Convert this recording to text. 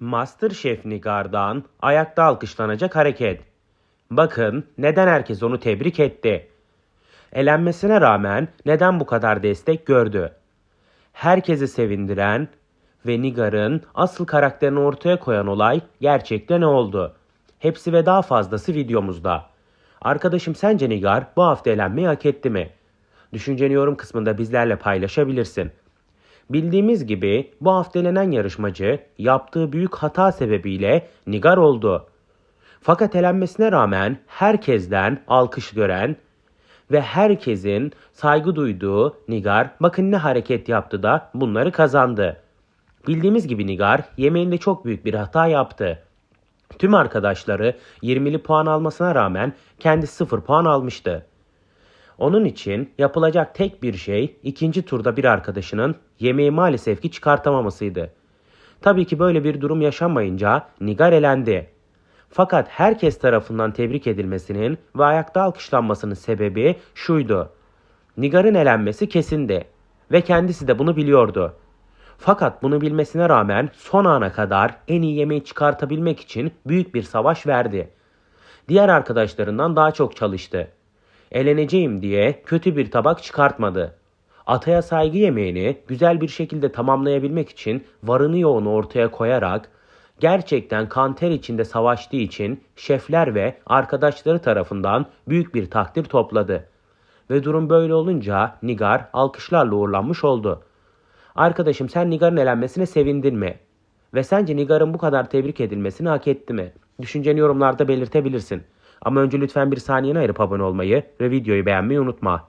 Masterchef Nigar'dan ayakta alkışlanacak hareket. Bakın neden herkes onu tebrik etti. Elenmesine rağmen neden bu kadar destek gördü? Herkesi sevindiren ve Nigar'ın asıl karakterini ortaya koyan olay gerçekten ne oldu? Hepsi ve daha fazlası videomuzda. Arkadaşım sence Nigar bu hafta elenmeyi hak etti mi? Düşünceni yorum kısmında bizlerle paylaşabilirsin. Bildiğimiz gibi bu hafta elenen yarışmacı yaptığı büyük hata sebebiyle Nigar oldu. Fakat elenmesine rağmen herkesten alkış gören ve herkesin saygı duyduğu Nigar bakın ne hareket yaptı da bunları kazandı. Bildiğimiz gibi Nigar yemeğinde çok büyük bir hata yaptı. Tüm arkadaşları 20'li puan almasına rağmen kendisi 0 puan almıştı. Onun için yapılacak tek bir şey ikinci turda bir arkadaşının yemeği maalesef ki çıkartamamasıydı. Tabii ki böyle bir durum yaşanmayınca Nigar elendi. Fakat herkes tarafından tebrik edilmesinin ve ayakta alkışlanmasının sebebi şuydu. Nigar'ın elenmesi kesindi ve kendisi de bunu biliyordu. Fakat bunu bilmesine rağmen son ana kadar en iyi yemeği çıkartabilmek için büyük bir savaş verdi. Diğer arkadaşlarından daha çok çalıştı. Eleneceğim diye kötü bir tabak çıkartmadı. Ataya saygı yemeğini güzel bir şekilde tamamlayabilmek için varını yoğunu ortaya koyarak gerçekten kan ter içinde savaştığı için şefler ve arkadaşları tarafından büyük bir takdir topladı. Ve durum böyle olunca Nigar alkışlarla uğurlanmış oldu. Arkadaşım sen Nigar'ın elenmesine sevindin mi? Ve sence Nigar'ın bu kadar tebrik edilmesini hak etti mi? Düşünceni yorumlarda belirtebilirsin. Ama önce lütfen bir saniyeni ayırıp abone olmayı ve videoyu beğenmeyi unutma.